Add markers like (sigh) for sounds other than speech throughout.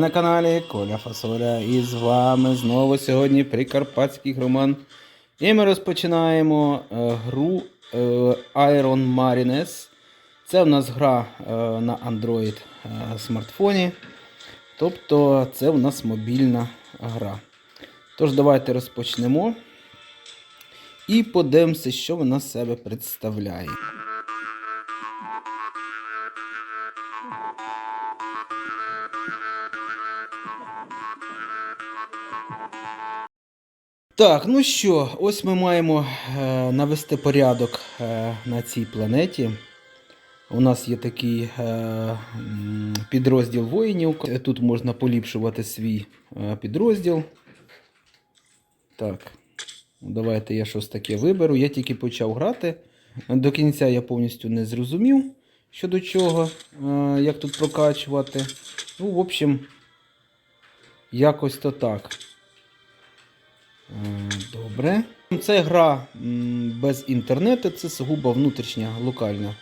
на каналі Коля Фасоля і з вами знову сьогодні Прикарпатський Роман. І ми розпочинаємо е, гру е, Iron Marines. Це в нас гра е, на Android смартфоні. Тобто це в нас мобільна гра. Тож, давайте розпочнемо і подивимося, що вона себе представляє. Так, ну що, ось ми маємо е, навести порядок е, на цій планеті. У нас є такий е, підрозділ воїнів. Тут можна поліпшувати свій е, підрозділ. Так, давайте я щось таке виберу. Я тільки почав грати. До кінця я повністю не зрозумів, що до чого, е, як тут прокачувати. Ну, в общем, якось то так. Е, Добре. Це гра без інтернету, це сугубо внутрішня локальна.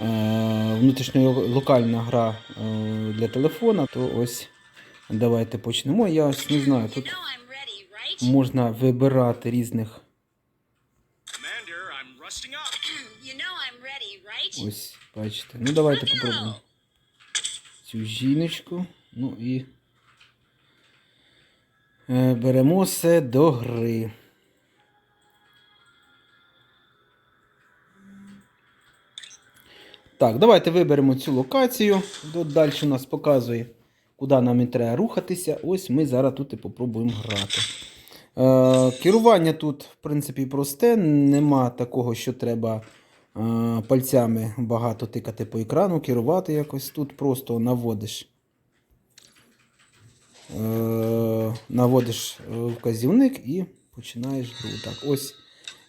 е, Внутрішня локальна гра е, для телефона. То ось давайте почнемо. Я ось не знаю, тут можна вибирати різних. (clears throat) Ось, бачите. Ну давайте попробуємо цю жіночку. Ну і беремо все до гри. Так, давайте виберемо цю локацію. Далі у нас показує, куди нам і треба рухатися. Ось ми зараз тут і попробуємо грати. Е, керування тут, в принципі, просте. Нема такого, що треба е, пальцями багато тикати по екрану, керувати якось. Тут просто наводиш. Е, наводиш е, вказівник і починаєш гру. Так, ось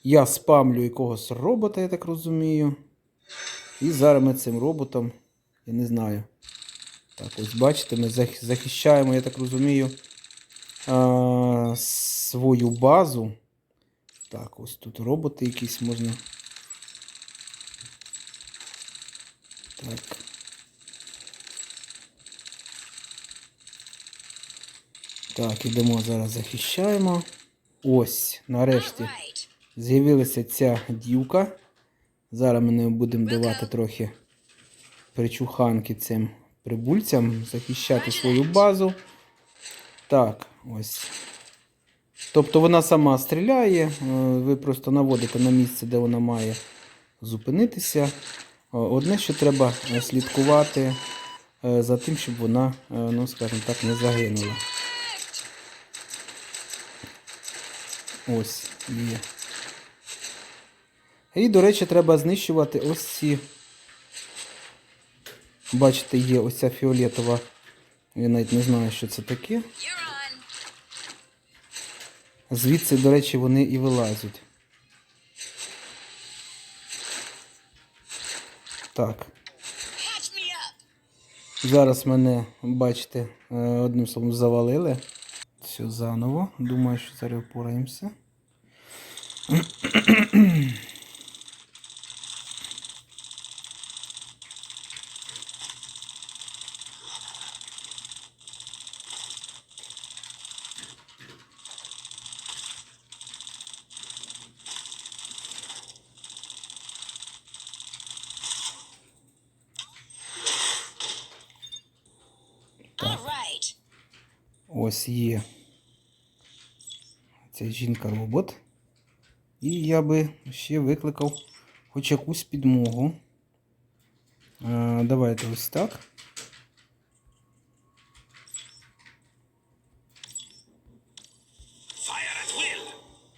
я спамлю якогось робота, я так розумію. І зараз ми цим роботом, я не знаю. Так, ось бачите, ми захищаємо, я так розумію, свою базу. Так, ось тут роботи якісь можна. Так. Так, ідемо зараз захищаємо. Ось, нарешті. З'явилася ця дівка. Зараз ми не будемо давати трохи причуханки цим прибульцям, захищати свою базу. Так, ось. Тобто вона сама стріляє, е, ви просто наводите на місце, де вона має зупинитися. Е, Одне, що треба е, слідкувати за тим, щоб вона, ну скажімо так, не загинула. Ось є. І, до речі, треба знищувати ось ці. Бачите, є ось ця фіолетова. Я навіть не знаю, що це таке. Звідси, до речі, вони і вилазять. Так. Зараз мене, бачите, е, одним словом завалили. Все заново. Думаю, що зараз впораємося. Ось є ця жінка-робот. І я би ще викликав хоч якусь підмогу. А, давайте ось так.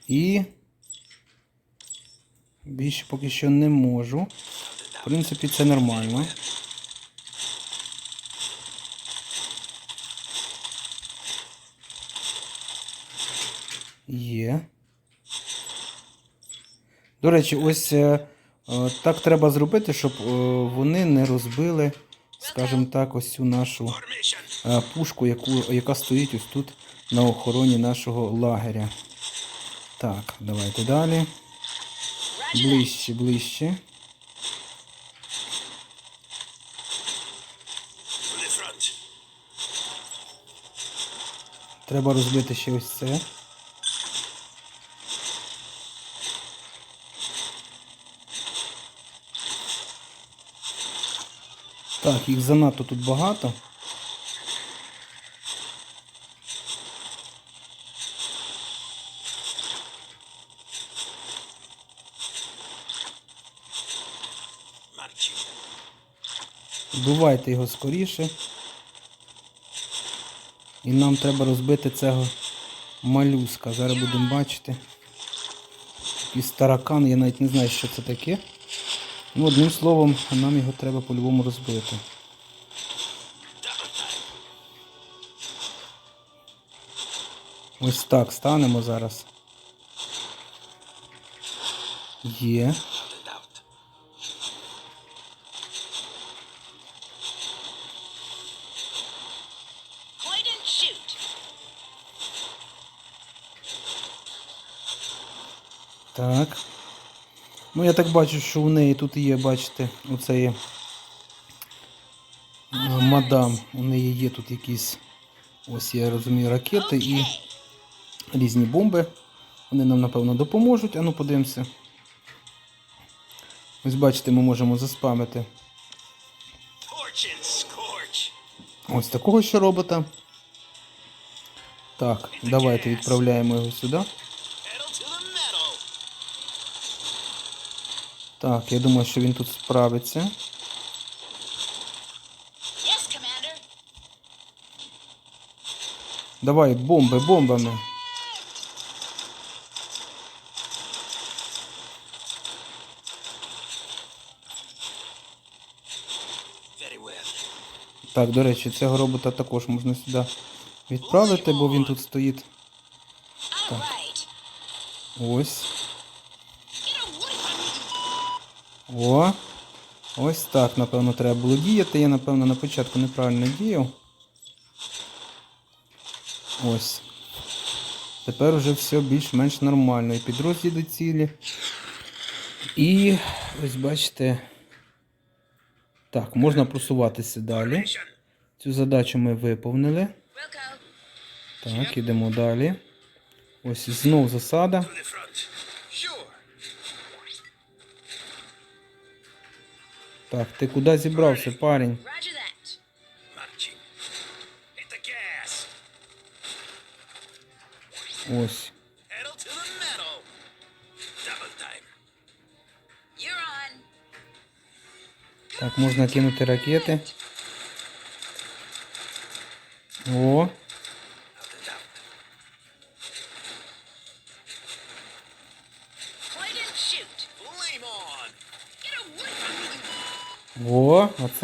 І більше поки що не можу. В принципі, це нормально. Є. До речі, ось е, е, так треба зробити, щоб е, вони не розбили, скажімо так, ось цю нашу пушку, яку, яка стоїть ось тут на охороні нашого лагеря. Так, давайте далі. Ближче, ближче. Треба розбити ще ось це. Так, їх занадто тут багато. Вбивайте його скоріше. І нам треба розбити цього малюска. Зараз будемо бачити. Якийсь таракан, я навіть не знаю, що це таке. Ну, одним словом, нам його треба по-любому розбити. Ось так станемо зараз. Є. Так. Ну, я так бачу, що у неї тут є, бачите, оце є е, мадам. У неї є тут якісь, ось я розумію, ракети і різні бомби. Вони нам, напевно, допоможуть. А ну подивимося. Ось бачите, ми можемо заспамити ось такого ще робота. Так, давайте відправляємо його сюди. Pedal to the metal. Так, я думаю, що він тут справиться. Yes, Давай, бомби, бомбами. Так, до речі, цього робота також можна сюди відправити, бо він тут стоїть. Right. Ось. О. Ось так, напевно, треба було діяти. Я, напевно, на початку неправильно діяв. Ось. Тепер уже все більш-менш нормально. І підрозділ до цілі. І ось бачите. Так, можна просуватися далі. Цю задачу ми виповнили. Так, ідемо далі. Ось знов засада. The metal. Double time. You're on. Так, можна кинути ракети. О,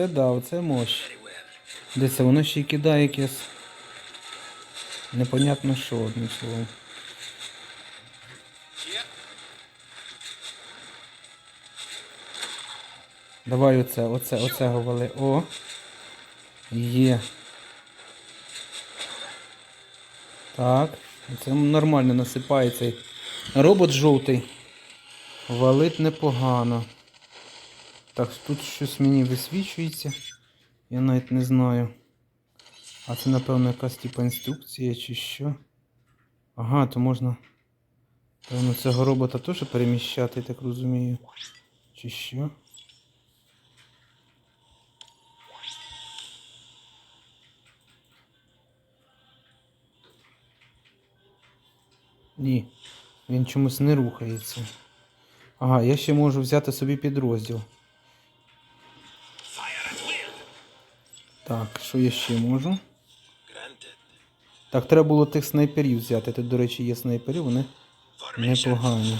оце да, оце. Де це воно ще й кидає якесь. Непонятно що, одним словом. Давай оце, оце, оце говори. О. Є. Так. Це нормально насипає цей робот жовтий. Валить непогано. Так, тут щось мені висвічується. Я навіть не знаю. А це, напевно, якась типа інструкція чи що. Ага, то можна. Певно, цього робота теж переміщати, я так розумію. Чи що? Ні, він чомусь не рухається. Ага, я ще можу взяти собі підрозділ. Так, що я ще можу? Так, треба було тих снайперів взяти. Тут, до речі, є снайпери, вони непогані.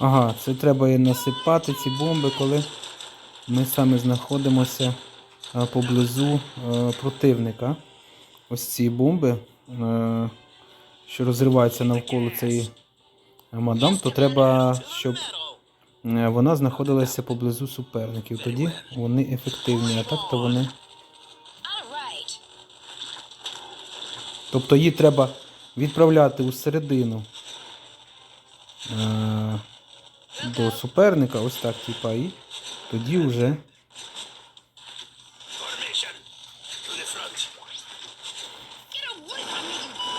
Ага, це треба і насипати ці бомби, коли ми саме знаходимося е, поблизу е, противника. Ось ці бомби, е, що розриваються навколо цієї мадам, то треба, щоб вона знаходилася поблизу суперників. Тоді вони ефективні, а так то вони Тобто її треба відправляти у середину до суперника, ось так, типа, і тоді вже.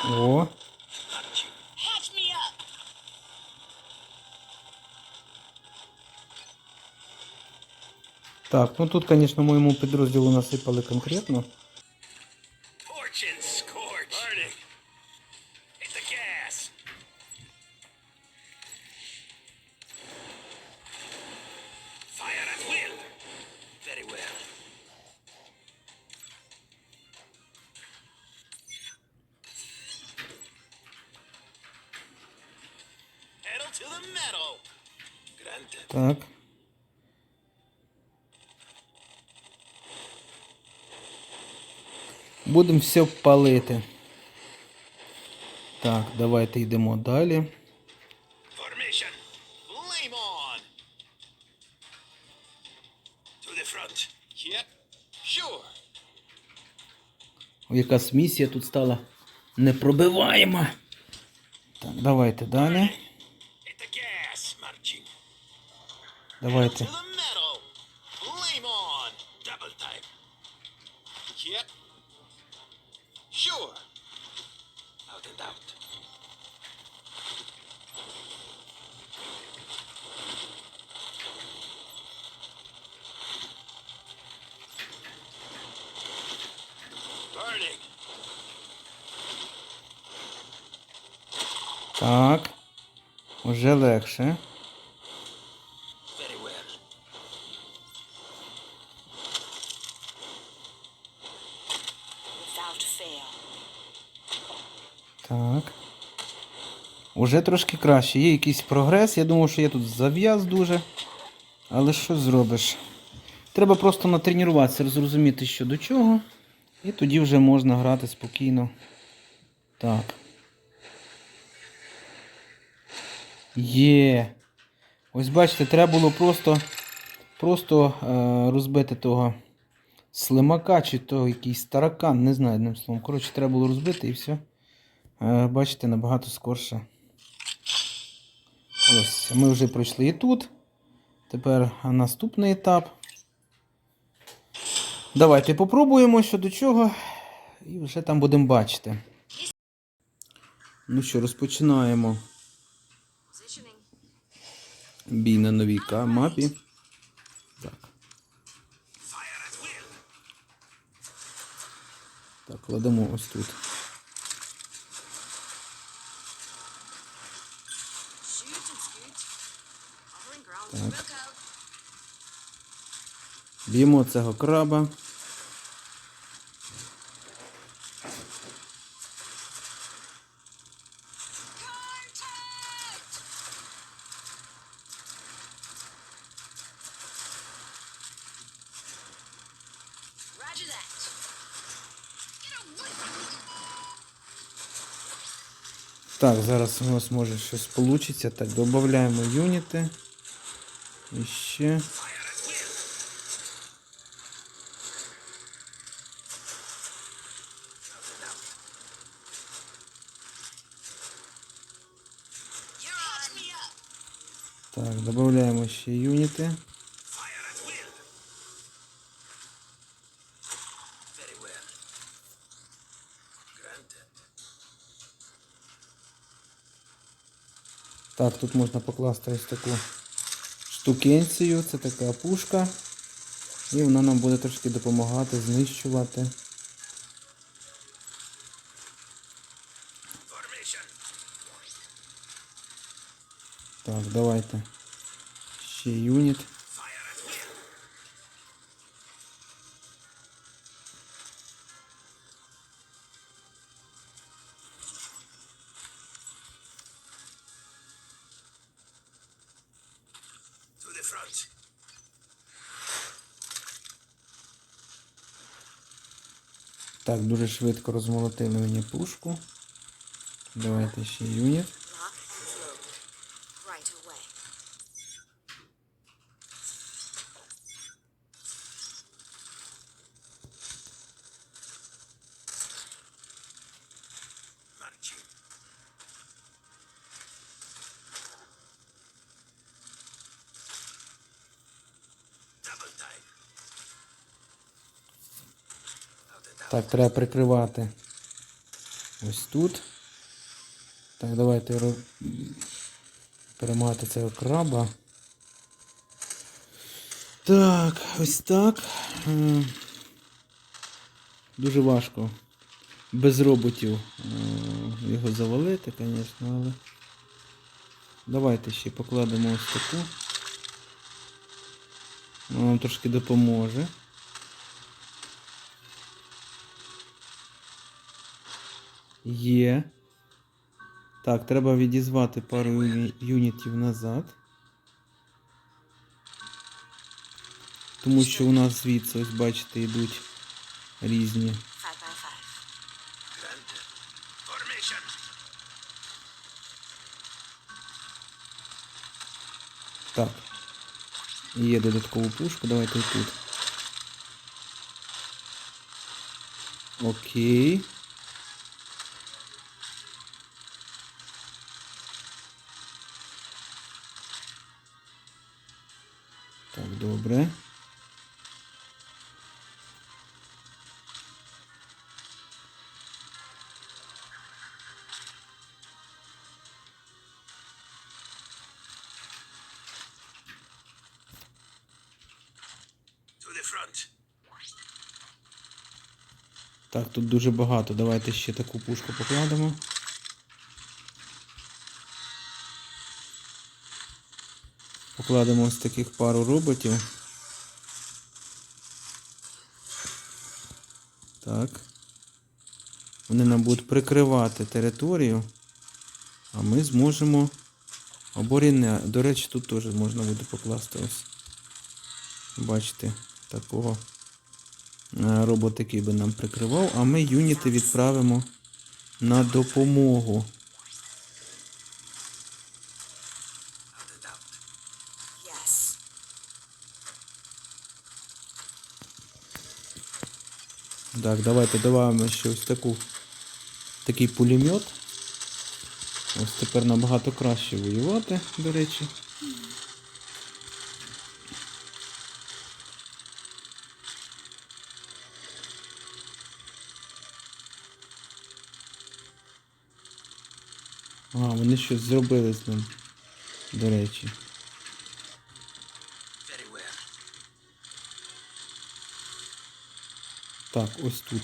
О, так, ну тут, звісно, моєму підрозділу насипали конкретно. Будемо все палити. Так, давайте йдемо далі. Якась місія тут стала непробиваєма. Так, давайте далі. Давайте. Sure. Out and out. Burning. Так. Уже легше. Уже трошки краще. Є якийсь прогрес. Я думав, що я тут зав'яз дуже. Але що зробиш? Треба просто натренуватися, зрозуміти, що до чого. І тоді вже можна грати спокійно. Так. Є. Ось бачите, треба було просто, просто е, розбити того слимака чи того якийсь таракан, не знаю одним словом. Коротше, треба було розбити і все. Е, Бачите, набагато скорше. Ось, ми вже пройшли і тут. Тепер наступний етап. Давайте попробуємо що до чого. І вже там будемо бачити. Ну що, розпочинаємо бій на новій мапі. Так. Так, кладемо ось тут. Так. Б'ємо цього краба. Так, зараз у нас може щось вийде. Так, додаємо юніти. І ще. You're on. me up. Так, додаємо ще юніти. Fire at will. Very well. Granted. Так, тут можна покласти ось таку штукенцію. Це така пушка. І вона нам буде трошки допомагати знищувати. Так, давайте. Ще юніт. Так, дуже швидко розмолотили мені пушку. Давайте ще юніт. Так, треба прикривати ось тут. Так, давайте перемагати цього краба. Так, ось так. Дуже важко. Без роботів е, його завалити, звісно, але. Давайте ще покладемо ось таку. Вона нам трошки допоможе. Є. Так, треба відізвати пару юні- юнітів назад. Тому що у нас звідси, ось бачите, йдуть різні. Так. Є додаткову пушку, давайте тут. Окей. Так, тут дуже багато. Давайте ще таку пушку покладемо. Покладемо ось таких пару роботів. Так. Вони нам будуть прикривати територію, а ми зможемо оборіне. До речі, тут теж можна буде покласти ось. Бачите, такого е, робот, який би нам прикривав, а ми юніти відправимо на допомогу. Так, давайте додаємо ще ось таку, такий пулемет. Ось тепер набагато краще воювати, до речі. А, вони щось зробили з ним, до речі. Так, ось тут.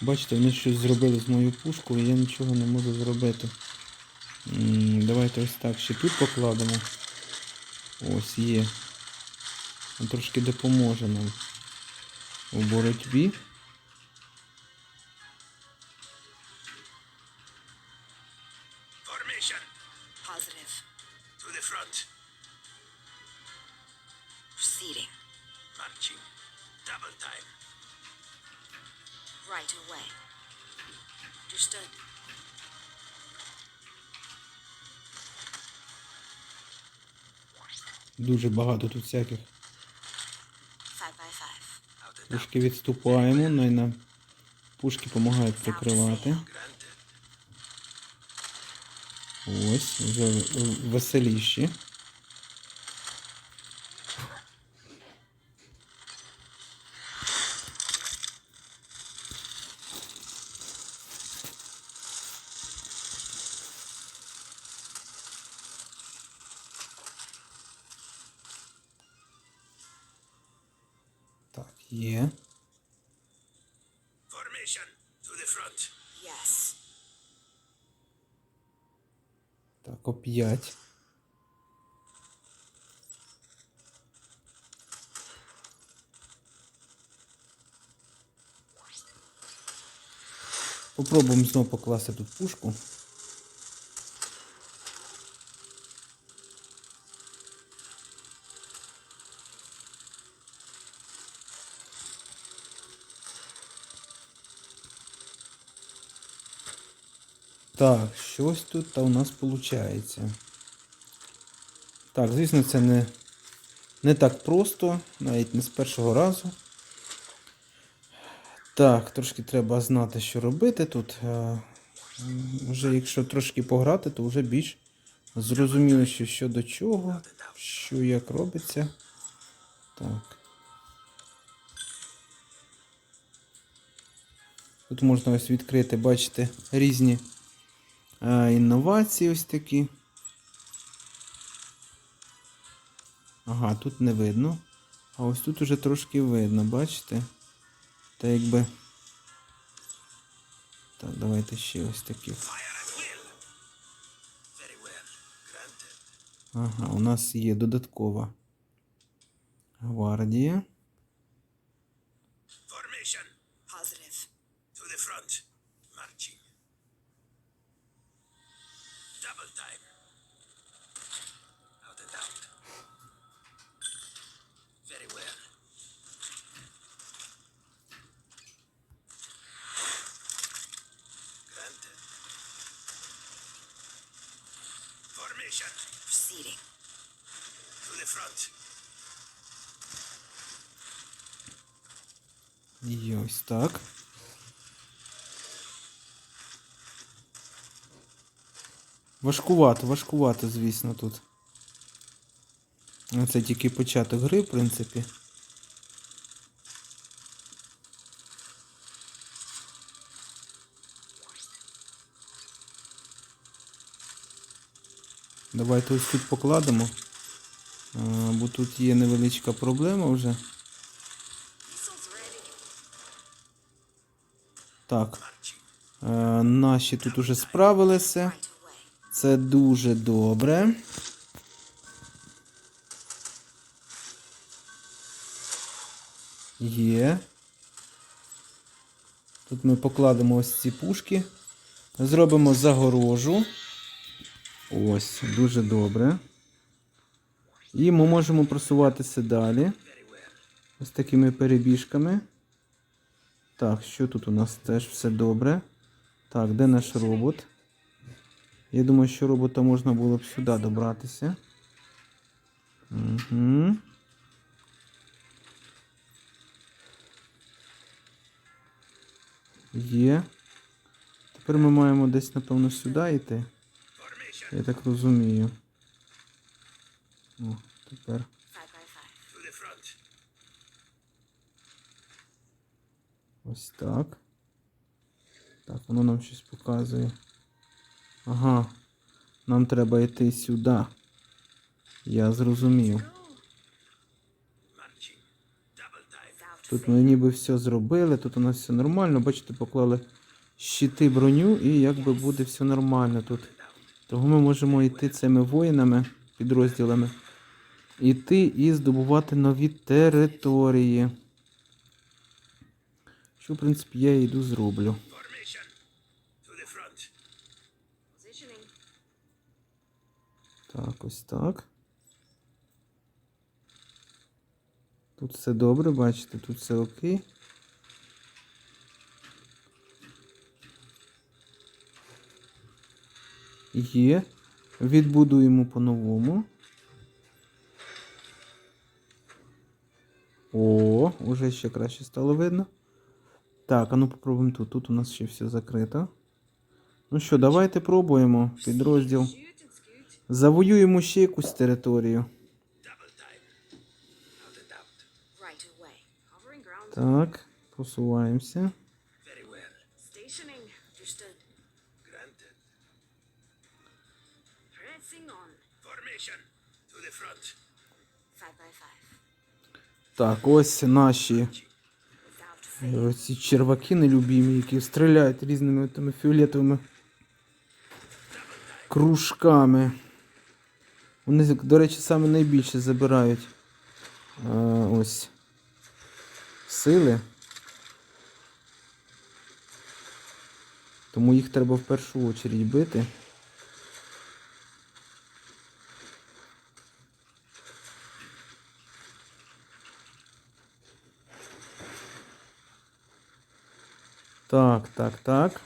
Бачите, вони щось зробили з моєю пушкою, я нічого не можу зробити. М, Давайте ось так ще тут покладемо. Ось є. Він трошки допоможе нам у боротьбі. Right away. Understood. Дуже багато тут всяких. Трошки відступаємо, най нам пушки допомагають прикривати. Ось, вже веселіші. Так, оп'ять. Попробуємо знову покласти тут пушку. Так, щось тут та у нас виходить. Так, звісно, це не, не так просто, навіть не з першого разу. Так, трошки треба знати, що робити тут. Е, Вже якщо трошки пограти, то вже більш зрозуміло, що, що до чого, що як робиться. Так. Тут можна ось відкрити, бачите, різні інновації ось такі. Ага, тут не видно. А ось тут уже трошки видно, бачите? Та якби. Так, давайте ще ось такі. Ага, у нас є додаткова гвардія. Formation. Positive. To the front. Marching. Double time. Out and out. Very well. Granted. Formation. Proceeding. To the front. І ось так. Важкувато, важкувато, звісно, тут. Це тільки початок гри, в принципі. Давайте ось тут покладемо. Бо тут є невеличка проблема вже. Так. Е, наші тут уже справилися. Це дуже добре. Є. Тут ми покладемо ось ці пушки. Зробимо загорожу. Ось, дуже добре. І ми можемо просуватися далі. Ось такими перебіжками. Так, що тут у нас теж все добре. Так, де наш робот? Я думаю, що робота можна було б сюди добратися. Угу. Є. Тепер ми маємо десь, напевно, сюди йти. Я так розумію. О, тепер. Ось так. Так, воно нам щось показує. Ага. Нам треба йти сюди. Я зрозумів. Тут ми ніби все зробили, тут у нас все нормально. Бачите, поклали щити броню і якби буде все нормально тут. Того ми можемо йти цими воїнами, підрозділами, іти і здобувати нові території. Що, в принципі, я йду зроблю. Так, ось так. Тут все добре, бачите, тут все окей. Є. Відбудуємо по-новому. О, уже ще краще стало видно. Так, а ну попробуємо тут. Тут у нас ще все закрито. Ну що, давайте пробуємо. Підрозділ. Завоюємо ще якусь територію. Double time. Так, ось наші е, ці черваки нелюбімі, які стріляють різними тими фіолетовими кружками. Вони, до речі, саме найбільше забирають е, ось сили. Тому їх треба в першу очередь бити. Так, так, так.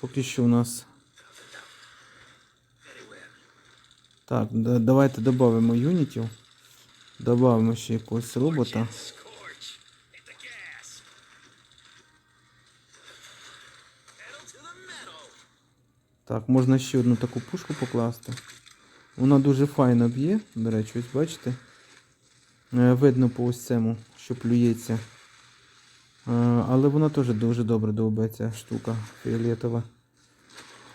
Поки що у нас. Так, да- давайте додамо юнітів. Додамо ще якогось робота. Так, можна ще одну таку пушку покласти. Вона дуже файно б'є, до речі, ось бачите. Е, Видно по ось цьому, що плюється Але вона теж дуже добре довбиться штука фіолетова.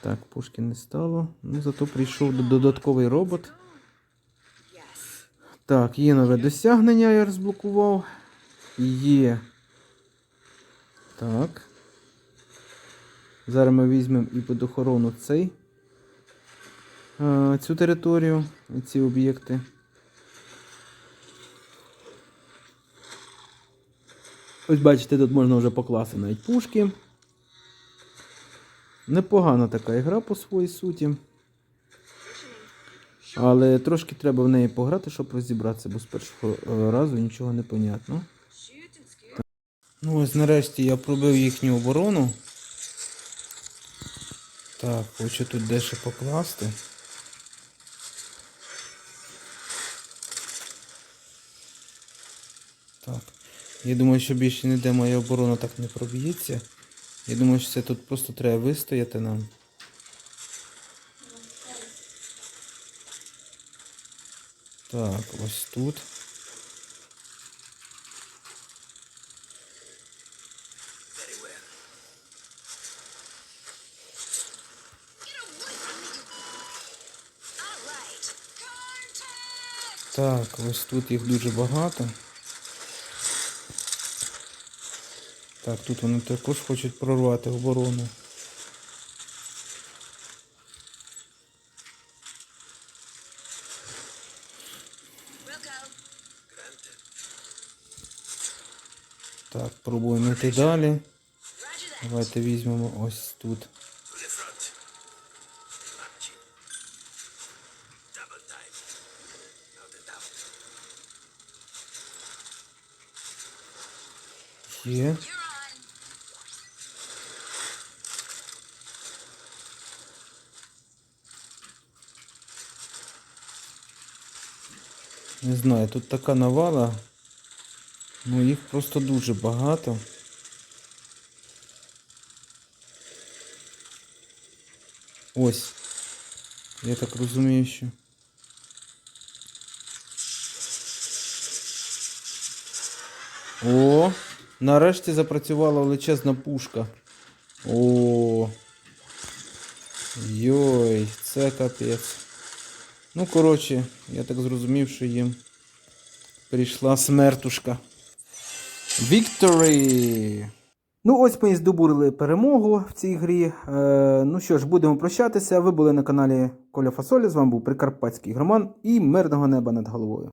Так, пушки не стало. Ну, зато прийшов додатковий робот. Так, є нове досягнення, я розблокував. Є. Так. Зараз ми візьмемо і під охорону цей. е, Цю територію, ці об'єкти. Ось бачите, тут можна вже покласти навіть пушки. Непогана така ігра по своїй суті. Але трошки треба в неї пограти, щоб розібратися, бо з першого е, разу нічого не понятно. Ну ось нарешті я пробив їхню оборону. Так, хочу тут дещо покласти. Так. Я думаю, що більше ніде моя оборона так не проб'ється. Я думаю, що це тут просто треба вистояти нам. Так, ось тут. Так, ось тут їх дуже багато. Так, тут вони також хочуть прорвати оборону. Так, пробуємо йти далі. Давайте візьмемо ось тут. To the Не знаю, тут така навала. Ну їх просто дуже багато. Ось. Я так розумію, що. О, нарешті запрацювала величезна пушка. О. Йой, це капець. Ну, коротше, я так зрозумів, що їм прийшла смертушка. Victory! Ну, ось ми і здобули перемогу в цій грі. Е, ну що ж, будемо прощатися. Ви були на каналі Коля Фасолі. З вами був Прикарпатський Громан і мирного неба над головою.